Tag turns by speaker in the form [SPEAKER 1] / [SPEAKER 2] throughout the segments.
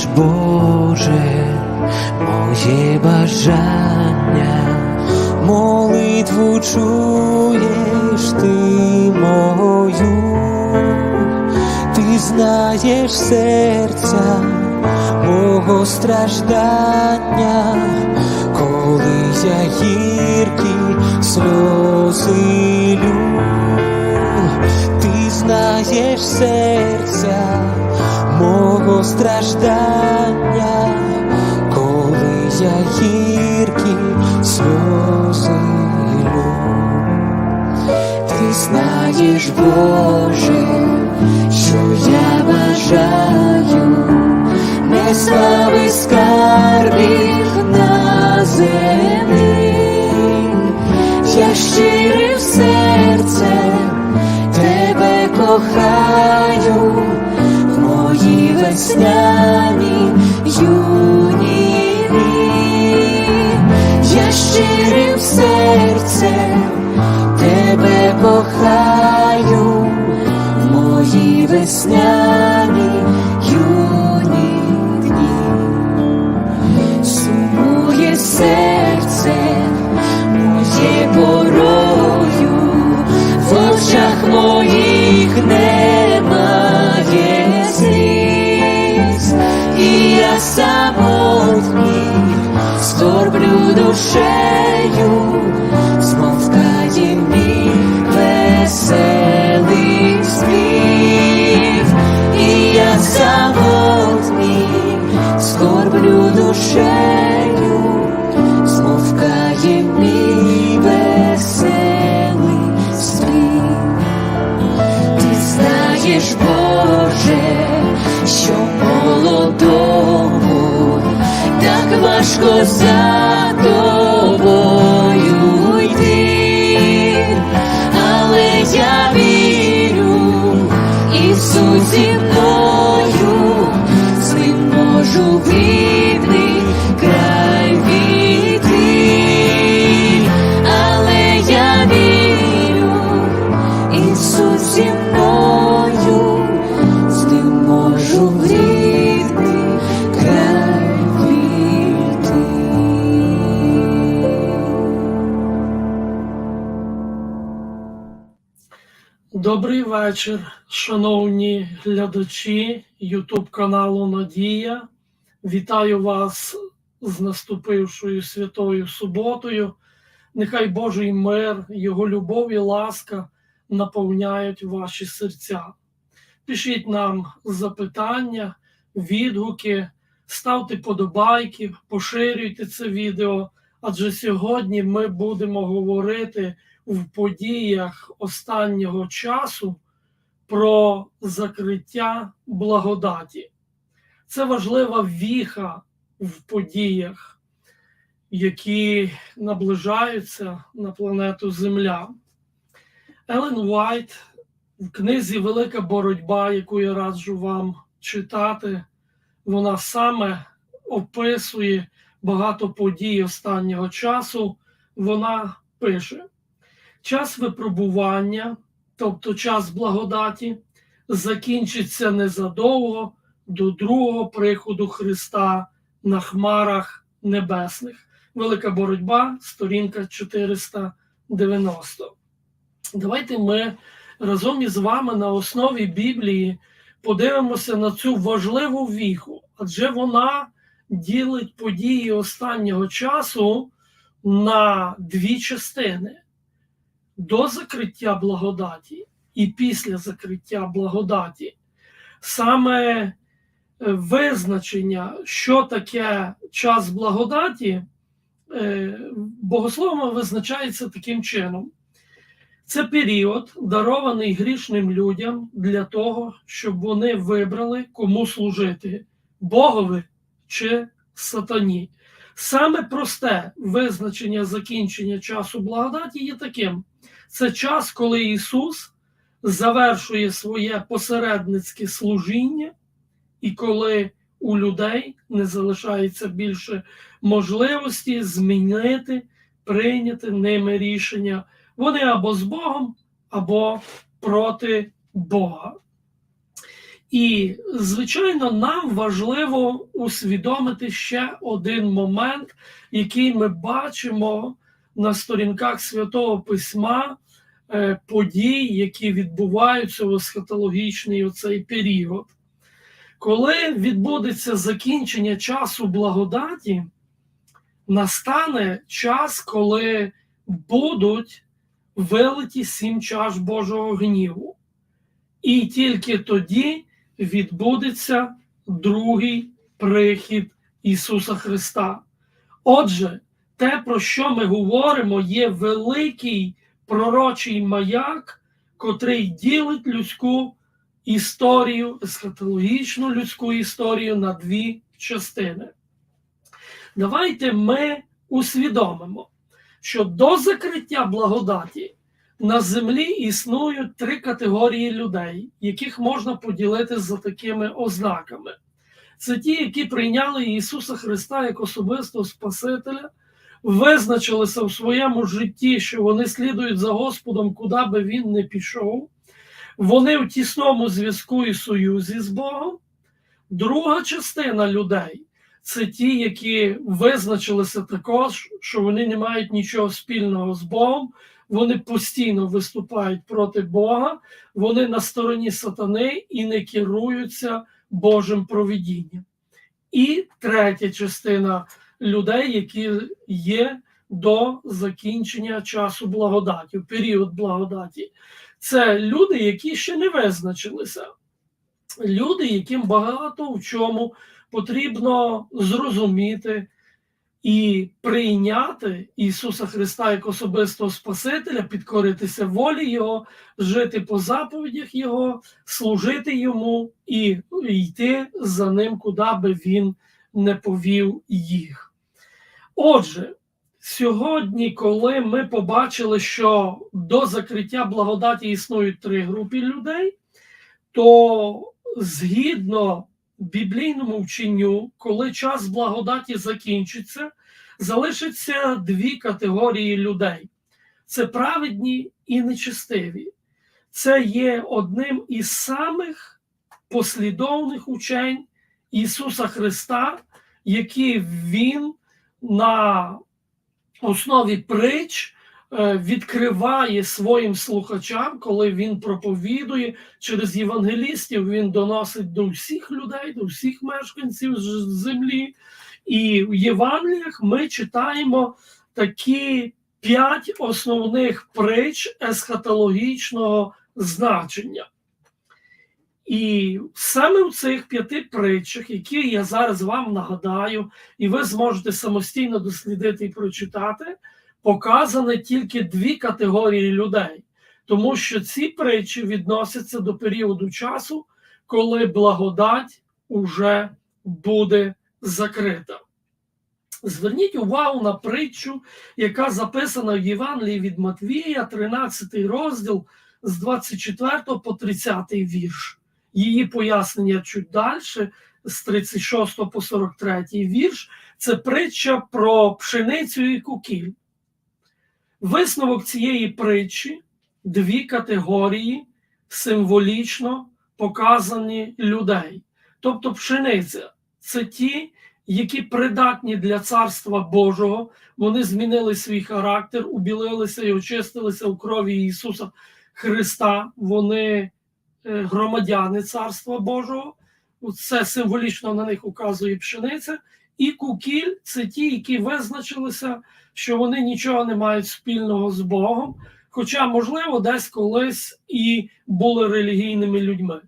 [SPEAKER 1] знаєш, Боже, моє бажання, молитву чуєш ти мою, ти знаєш серця мого страждання, коли я гіркі сльози лю, ти знаєш серця мого страждання, коли я гіркі сльози. Ти знаєш, Боже, що я бажаю, не слави скарбів на землі, я щирим серцем тебе кохаю, в весняні юні я щирим серцем тебе кохаю, мої весняні самотній скорблю душею,
[SPEAKER 2] Добрий вечір, шановні глядачі Ютуб каналу Надія. Вітаю вас з наступившою святою суботою. Нехай Божий мир, Його любов і ласка наповняють ваші серця. Пишіть нам запитання, відгуки, ставте подобайки, поширюйте це відео, адже сьогодні ми будемо говорити в подіях останнього часу про закриття благодаті. Це важлива віха в подіях, які наближаються на планету Земля. Елен Уайт в книзі Велика боротьба, яку я раджу вам читати, вона саме описує багато подій останнього часу. Вона пише: час випробування, тобто час благодаті, закінчиться незадовго до другого приходу Христа на хмарах небесних. Велика боротьба, сторінка 490. Давайте ми разом із вами на основі Біблії подивимося на цю важливу віху, адже вона ділить події останнього часу на дві частини: до закриття благодаті і після закриття благодаті. Саме е, визначення, що таке час благодаті, е, богословами визначається таким чином. Це період, дарований грішним людям для того, щоб вони вибрали, кому служити Богові чи сатані. Саме просте визначення закінчення часу благодаті є таким: це час, коли Ісус завершує своє посередницьке служіння, і коли у людей не залишається більше можливості змінити, прийняти ними рішення. Вони або з Богом, або проти Бога. І, звичайно, нам важливо усвідомити ще один момент, який ми бачимо на сторінках Святого Письма е, подій, які відбуваються в есхатологічний оцей період. Коли відбудеться закінчення часу благодаті, настане час, коли будуть вилиті сім чаш Божого гніву. І тільки тоді відбудеться другий прихід Ісуса Христа. Отже, те, про що ми говоримо, є великий пророчий маяк, котрий ділить людську історію, есхатологічну людську історію на дві частини. Давайте ми усвідомимо, що до закриття благодаті на землі існують три категорії людей, яких можна поділити за такими ознаками. Це ті, які прийняли Ісуса Христа як особистого Спасителя, визначилися в своєму житті, що вони слідують за Господом, куди би він не пішов. Вони в тісному зв'язку і союзі з Богом. Друга частина людей це ті, які визначилися також, що вони не мають нічого спільного з Богом, вони постійно виступають проти Бога, вони на стороні сатани і не керуються Божим провідінням. І третя частина людей, які є до закінчення часу благодаті, в період благодаті. Це люди, які ще не визначилися. Люди, яким багато в чому потрібно зрозуміти і прийняти Ісуса Христа як особистого Спасителя, підкоритися волі Його, жити по заповідях Його, служити Йому і йти за ним, куди би він не повів їх. Отже, сьогодні, коли ми побачили, що до закриття благодаті існують три групи людей, то згідно біблійному вченню, коли час благодаті закінчиться, залишаться дві категорії людей: це праведні і нечестиві. Це є одним із самих послідовних учень Ісуса Христа, які Він на основі притч відкриває своїм слухачам, коли він проповідує через євангелістів, він доносить до всіх людей, до всіх мешканців землі. І в Євангеліях ми читаємо такі п'ять основних притч есхатологічного значення. І саме в цих п'яти притчах, які я зараз вам нагадаю, і ви зможете самостійно дослідити і прочитати, показані тільки дві категорії людей, тому що ці притчі відносяться до періоду часу, коли благодать уже буде закрита. Зверніть увагу на притчу, яка записана в Євангелії від Матвія, 13 розділ з 24 по 30 вірш. Її пояснення чуть далі, з 36 по 43 вірш, це притча про пшеницю і кукіль. Висновок цієї притчі дві категорії символічно показані людей. Тобто, пшениця це ті, які придатні для царства Божого, вони змінили свій характер, убілилися і очистилися у крові Ісуса Христа. Вони е, громадяни Царства Божого. Це символічно на них указує пшениця. І кукіль це ті, які визначилися, що вони нічого не мають спільного з Богом, хоча, можливо, десь колись і були релігійними людьми.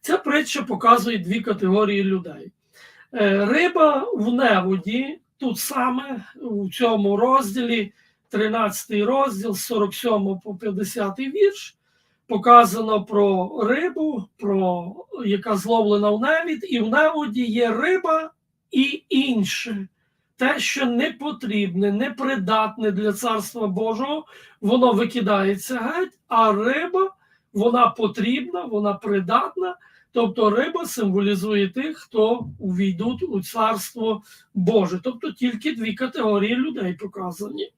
[SPEAKER 2] Ця притча показує дві категорії людей. Е, Риба в неводі, тут саме у цьому розділі, 13 розділ, з 47 по 50 вірш, показано про рибу, про яка зловлена в невід, і в неводі є риба і інше. Те, що не потрібне, непридатне для царства Божого, воно викидається геть, а риба вона потрібна, вона придатна. Тобто риба символізує тих, хто увійдуть у царство Боже. Тобто тільки дві категорії людей показані.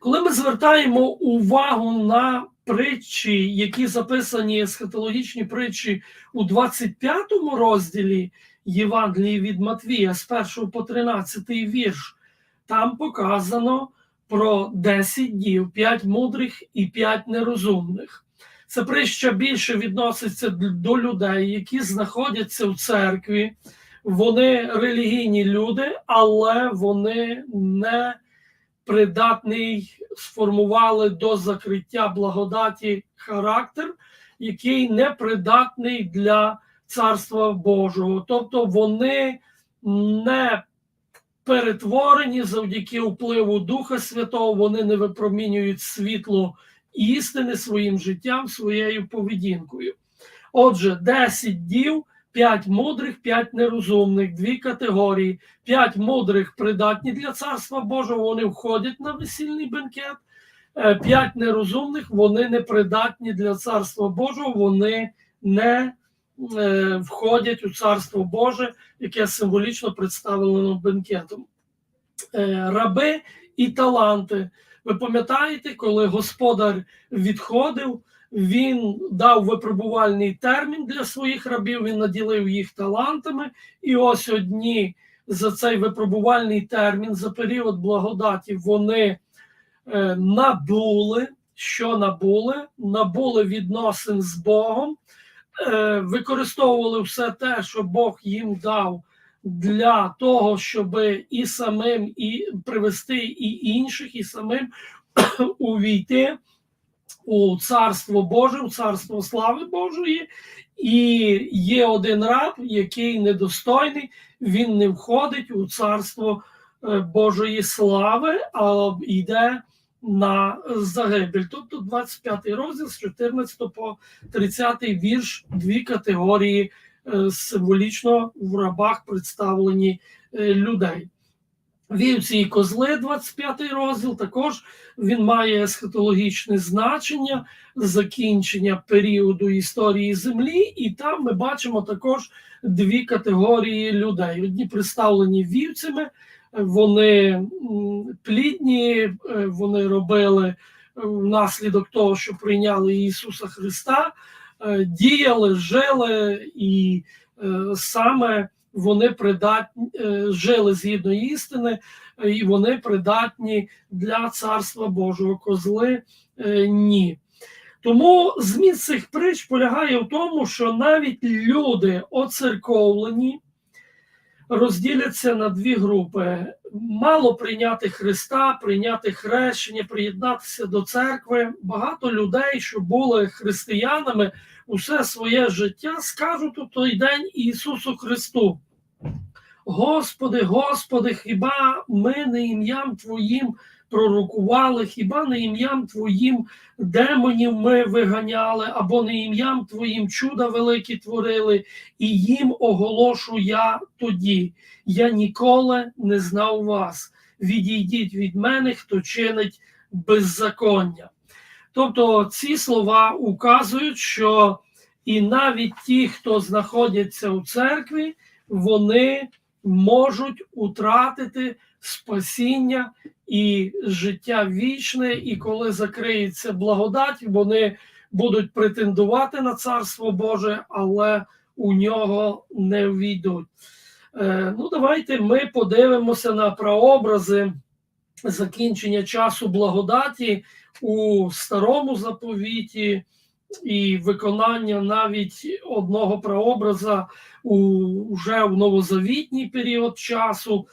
[SPEAKER 2] Коли ми звертаємо увагу на притчі, які записані есхатологічні притчі у 25 розділі Євангелії від Матвія з 1 по 13 вірш, там показано про 10 дів, 5 мудрих і 5 нерозумних. Це притча більше відноситься до людей, які знаходяться в церкві. Вони релігійні люди, але вони не придатний сформували до закриття благодаті характер, який не придатний для царства Божого. Тобто вони не перетворені завдяки впливу Духа Святого, вони не випромінюють світло істини своїм життям, своєю поведінкою. Отже, 10 дів. П'ять мудрих, п'ять нерозумних, дві категорії. П'ять мудрих придатні для царства Божого, вони входять на весільний бенкет. Е, П'ять нерозумних, вони не придатні для царства Божого, вони не е, входять у царство Боже, яке символічно представлено бенкетом. Е, Раби і таланти. Ви пам'ятаєте, коли господар відходив? Він дав випробувальний термін для своїх рабів, він наділив їх талантами. І ось одні за цей випробувальний термін, за період благодаті, вони е, набули, що набули, набули відносин з Богом, е, використовували все те, що Бог їм дав для того, щоб і самим і привести і інших, і самим увійти у царство Боже, у царство слави Божої, і є один раб, який недостойний, він не входить у царство е, Божої слави, а йде на загибель. Тобто 25 розділ з 14 по 30 вірш, дві категорії символічно в рабах представлені е, людей. Вівці і козли, 25 розділ, також він має есхатологічне значення закінчення періоду історії землі, і там ми бачимо також дві категорії людей. Одні представлені вівцями, вони плідні, вони робили внаслідок того, що прийняли Ісуса Христа, діяли, жили і саме вони придатні жили згідно істини, і вони придатні для царства Божого. Козли ні. Тому зміст цих притч полягає в тому, що навіть люди оцерковлені розділяться на дві групи: мало прийняти Христа, прийняти хрещення, приєднатися до церкви. Багато людей, що були християнами, усе своє життя скажуть у той день Ісусу Христу. Господи, Господи, хіба ми не ім'ям Твоїм пророкували, хіба не ім'ям Твоїм демонів ми виганяли, або не ім'ям Твоїм чуда великі творили, і їм оголошу я тоді. Я ніколи не знав вас. Відійдіть від мене, хто чинить беззаконня. Тобто ці слова указують, що і навіть ті, хто знаходяться у церкві, вони можуть утратити спасіння і життя вічне, і коли закриється благодать, вони будуть претендувати на царство Боже, але у нього не війдуть. Е, ну, давайте ми подивимося на прообрази закінчення часу благодаті у старому заповіті і виконання навіть одного прообраза у вже в новозавітній період часу.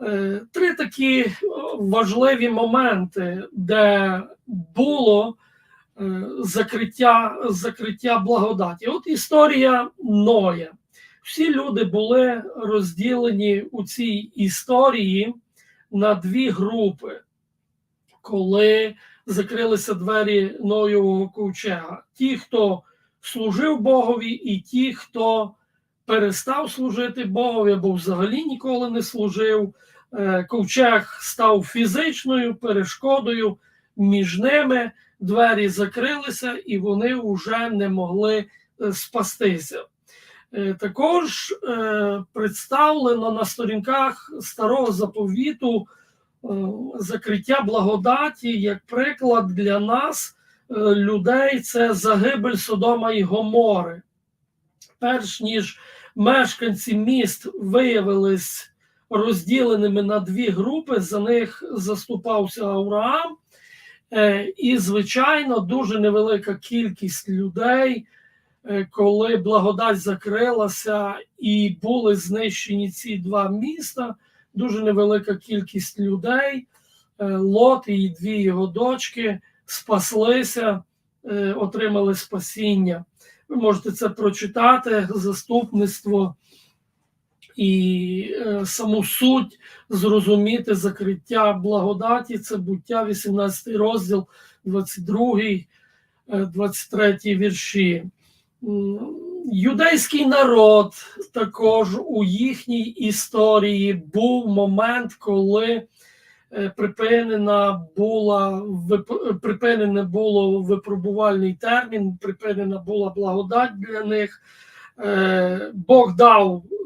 [SPEAKER 2] Е, три такі важливі моменти, де було е, закриття закриття благодаті. От історія Ноя. Всі люди були розділені у цій історії на дві групи, коли закрилися двері Ноєвого ковчега. Ті, хто служив Богові, і ті, хто перестав служити Богові або взагалі ніколи не служив. Ковчег став фізичною перешкодою між ними, двері закрилися, і вони вже не могли спастися. Також представлено на сторінках старого заповіту закриття благодаті, як приклад для нас, е, людей, це загибель Содома і Гомори. Перш ніж мешканці міст виявились розділеними на дві групи, за них заступався Авраам. Е, І, звичайно, дуже невелика кількість людей, е, коли благодать закрилася і були знищені ці два міста, дуже невелика кількість людей, е, Лот і дві його дочки спаслися, отримали спасіння. Ви можете це прочитати, заступництво і е, саму суть зрозуміти закриття благодаті. Це буття, 18 розділ, 22, е, 23 вірші. Юдейський народ також у їхній історії був момент, коли е, припинена була припинене було випробувальний термін, припинена була благодать для них. Е, Бог дав е,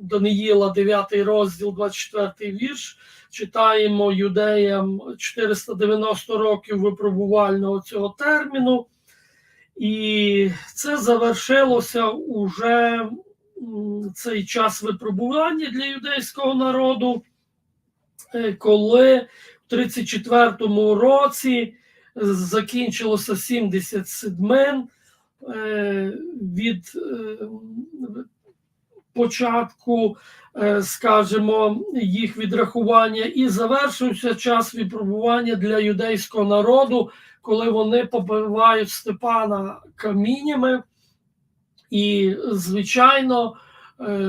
[SPEAKER 2] Даниїла 9 розділ, 24 вірш. Читаємо юдеям 490 років випробувального цього терміну. І це завершилося уже цей час випробування для юдейського народу, е, коли в 34-му році закінчилося 77 е, від е, початку, е, скажімо, їх відрахування, і завершився час випробування для юдейського народу, коли вони побивають Степана каміннями, і, звичайно,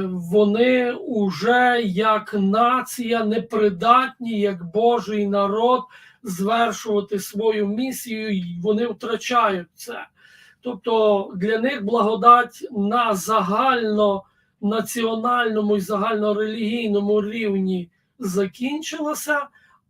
[SPEAKER 2] вони уже як нація непридатні, як Божий народ звершувати свою місію, і вони втрачають це. Тобто для них благодать на загальнонаціональному і загальнорелігійному рівні закінчилася,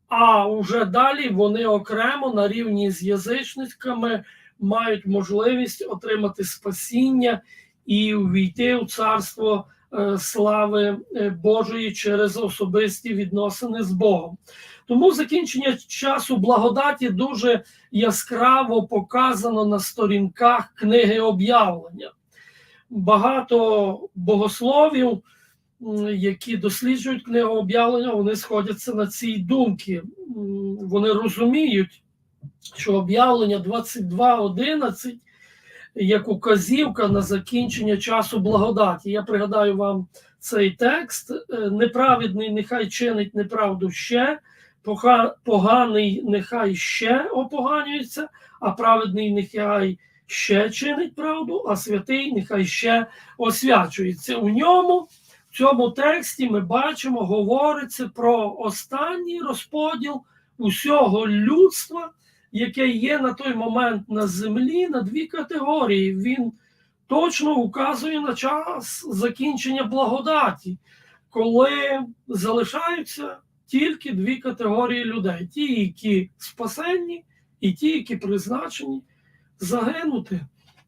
[SPEAKER 2] а вже далі вони окремо на рівні з язичниками мають можливість отримати спасіння і увійти у царство е, слави е, Божої через особисті відносини з Богом. Тому закінчення часу благодаті дуже яскраво показано на сторінках книги об'явлення. Багато богословів, які досліджують книгу об'явлення, вони сходяться на цій думці. Вони розуміють, що об'явлення 22.11 як указівка на закінчення часу благодаті. Я пригадаю вам цей текст: Е, неправедний нехай чинить неправду ще, поганий нехай ще опоганюється, а праведний нехай ще чинить правду, а святий нехай ще освячується. У ньому, в цьому тексті, ми бачимо, говориться про останній розподіл усього людства, яке є на той момент на землі, на дві категорії. Він точно указує на час закінчення благодаті, коли залишаються тільки дві категорії людей: ті, які спасенні, і ті, які призначені загинути.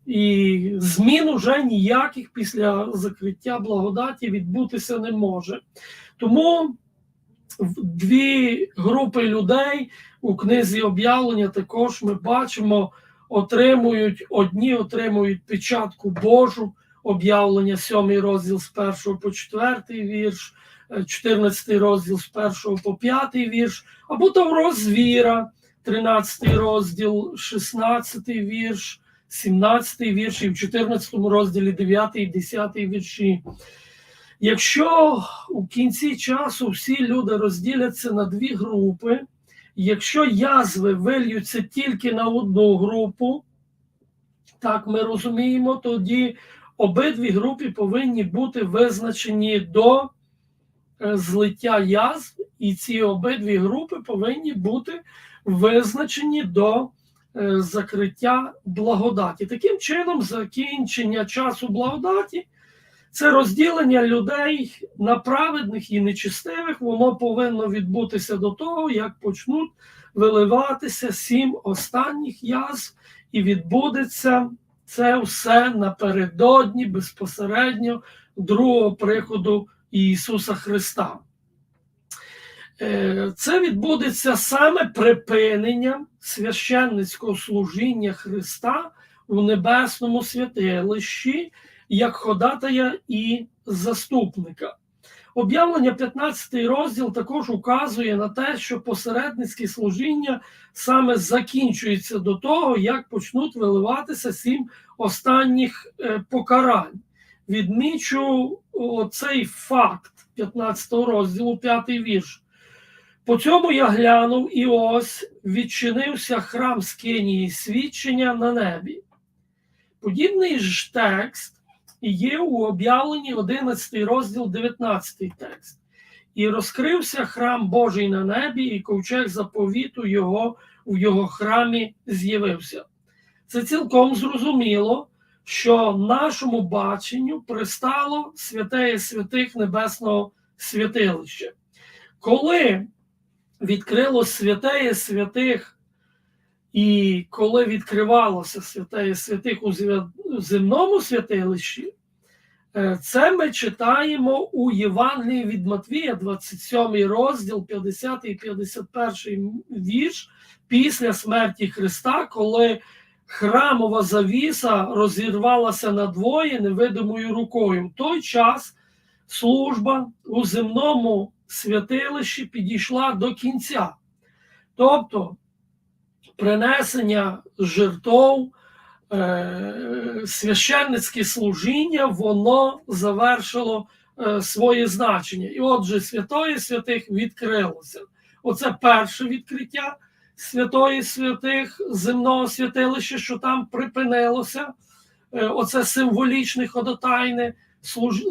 [SPEAKER 2] І змін уже ніяких після закриття благодаті відбутися не може. Тому дві групи людей у книзі об'явлення також ми бачимо, отримують одні отримують печатку Божу, об'явлення 7 розділ з 1 по 4 вірш, е, 14 розділ з 1 по 5 вірш, або Тавро звіра, 13 розділ, 16 вірш, 17 вірш і в 14 розділі 9 і 10 вірші. Якщо у кінці часу всі люди розділяться на дві групи, якщо язви вильються тільки на одну групу, так ми розуміємо, тоді обидві групи повинні бути визначені до е, злиття язв, і ці обидві групи повинні бути визначені до е, закриття благодаті. Таким чином, закінчення часу благодаті це розділення людей на праведних і нечистивих, воно повинно відбутися до того, як почнуть виливатися сім останніх язв, і відбудеться це все напередодні безпосередньо другого приходу Ісуса Христа. Е, Це відбудеться саме припиненням священницького служіння Христа у небесному святилищі як ходатая і заступника. Об'явлення 15 розділ також указує на те, що посередницьке служіння саме закінчується до того, як почнуть виливатися сім останніх е, покарань. Відмічу цей факт 15 розділу, 5 вірш. По цьому я глянув, і ось відчинився храм Скинії свідчення на небі. Подібний ж текст є у об'явленні 11 розділ, 19 текст. І розкрився храм Божий на небі, і ковчег заповіту його в його храмі з'явився. Це цілком зрозуміло, що нашому баченню пристало святеє святих небесного святилища. Коли відкрило святеє святих, і коли відкривалося святеє святих у земному святилищі, е, це ми читаємо у Євангелії від Матвія, 27 розділ, 50 і 51 вірш після смерті Христа, коли храмова завіса розірвалася надвоє невидимою рукою. В той час служба у земному святилищі підійшла до кінця. Тобто принесення жертв, е, священницьке служіння, воно завершило е, своє значення. І отже, святої святих відкрилося. Оце перше відкриття святої святих земного святилища, що там припинилося. Е, Оце символічне ходотайне,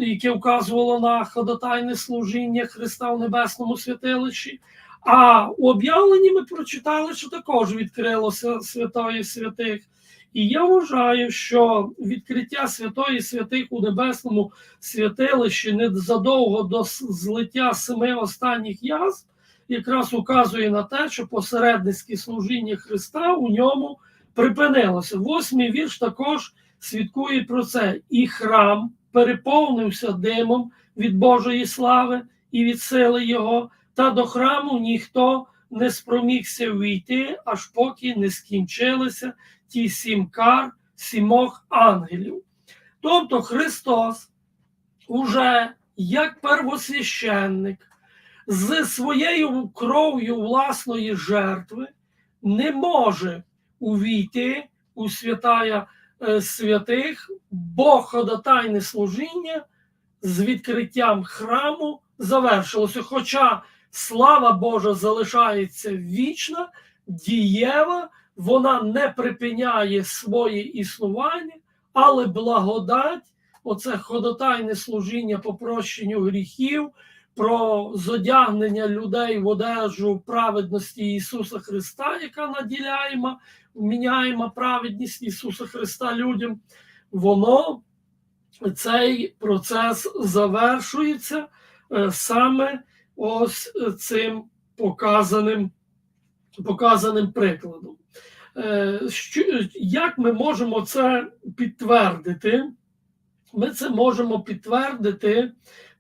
[SPEAKER 2] яке вказувало на ходотайне служіння Христа в небесному святилищі. А у об'явленні ми прочитали, що також відкрилося святої святих. І я вважаю, що відкриття святої святих у небесному святилищі незадовго до злиття семи останніх язв якраз указує на те, що посередницьке служіння Христа у ньому припинилося. Восьмий вірш також свідкує про це. І храм переповнився димом від Божої слави і від сили Його, та до храму ніхто не спромігся війти, аж поки не скінчилися ті сім кар сімох ангелів. Тобто Христос уже як первосвященник з своєю кров'ю власної жертви не може увійти у святая е, святих, бо ходатайне служіння з відкриттям храму завершилося. Хоча слава Божа залишається вічна, дієва, вона не припиняє своє існування, але благодать, оце ходатайне служіння по прощенню гріхів, про зодягнення людей в одежу праведності Ісуса Христа, яка наділяємо, міняємо праведність Ісуса Христа людям, воно цей процес завершується е, саме ось цим показаним, показаним прикладом. Е, Як ми можемо це підтвердити? Ми це можемо підтвердити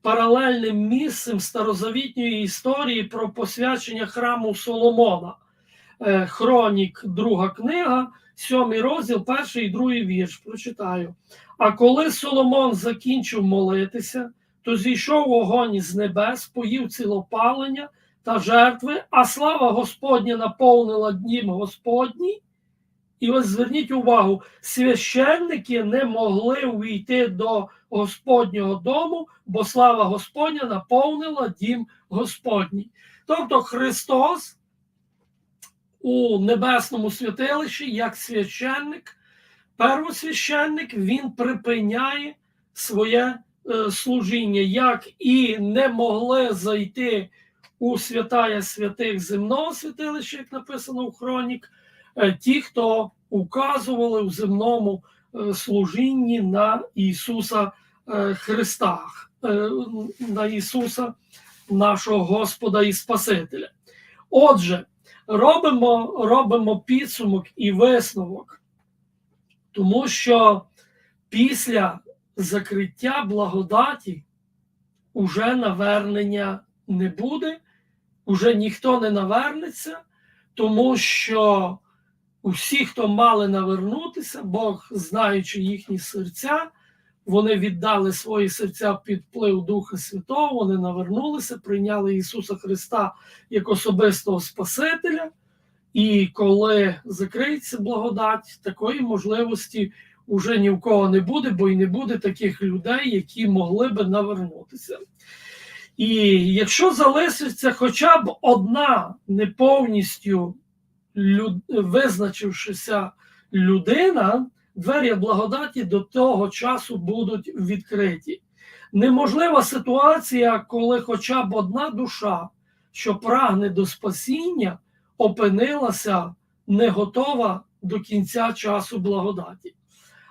[SPEAKER 2] паралельним місцем старозавітньої історії про посвячення храму Соломона. Е, Хронік, друга книга, сьомий розділ, перший і другий вірш. Прочитаю. А коли Соломон закінчив молитися, то зійшов вогонь з небес, поїв цілопалення та жертви, а слава Господня наповнила дім Господній. І ось зверніть увагу, священники не могли увійти до Господнього дому, бо слава Господня наповнила дім Господній. Тобто Христос у небесному святилищі, як священник, первосвященник, він припиняє своє служіння, як і не могли зайти у святая святих земного святилища, як написано в хронік, е, ті, хто указували в земному е, служінні на Ісуса е, Христа, е, на Ісуса, нашого Господа і Спасителя. Отже, робимо, робимо підсумок і висновок, тому що після закриття благодаті уже навернення не буде, уже ніхто не навернеться, тому що усі, хто мали навернутися, Бог, знаючи їхні серця, вони віддали свої серця під вплив Духа Святого, вони навернулися, прийняли Ісуса Христа як особистого Спасителя. І коли закриється благодать, такої можливості вже ні в кого не буде, бо й не буде таких людей, які могли би навернутися. І якщо залишиться хоча б одна не повністю люд... визначившися людина, двері благодаті до того часу будуть відкриті. Неможлива ситуація, коли хоча б одна душа, що прагне до спасіння, опинилася не готова до кінця часу благодаті.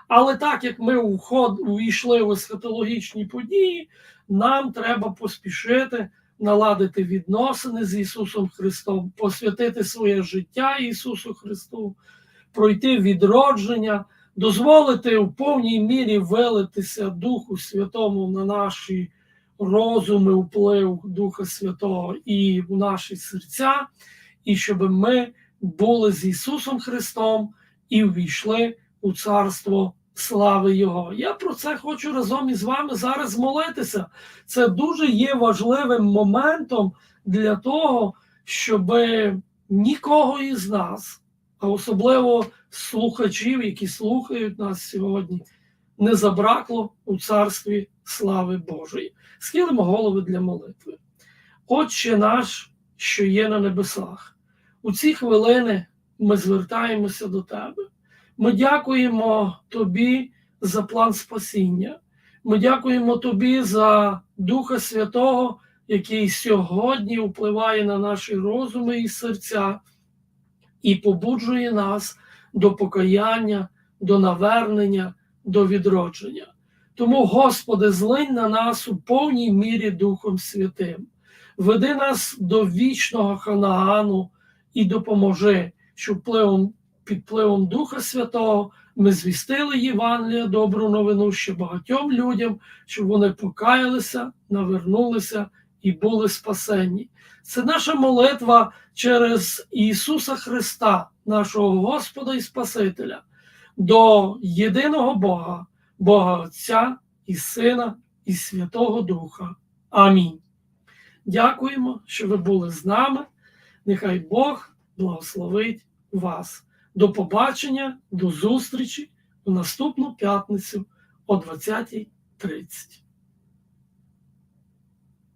[SPEAKER 2] Але так як ми уход, увійшли в есхатологічні події, нам треба поспішити наладити відносини з Ісусом Христом, посвятити своє життя Ісусу Христу, пройти відродження, дозволити у повній мірі вилитися Духу Святому на наші розуми, вплив Духа Святого і в наші серця, і щоб ми були з Ісусом Христом і увійшли у царство слави Його. Я про це хочу разом із вами зараз молитися. Це дуже є важливим моментом для того, щоб нікого із нас, а особливо слухачів, які слухають нас сьогодні, не забракло у царстві слави Божої. Схилимо голови для молитви. Отче наш, що є на небесах, у ці хвилини ми звертаємося до Тебе. Ми дякуємо Тобі за план спасіння. Ми дякуємо Тобі за Духа Святого, який сьогодні впливає на наші розуми і серця і побуджує нас до покаяння, до навернення, до відродження. Тому, Господи, злинь на нас у повній мірі Духом Святим. Веди нас до вічного Ханаану і допоможи, щоб впливом під впливом Духа Святого ми звістили Євангелія, добру новину ще багатьом людям, щоб вони покаялися, навернулися і були спасені. Це наша молитва через Ісуса Христа, нашого Господа і Спасителя, до єдиного Бога, Бога Отця і Сина, і Святого Духа. Амінь. Дякуємо, що ви були з нами. Нехай Бог благословить вас. До побачення, до зустрічі в наступну п'ятницю о 20.30.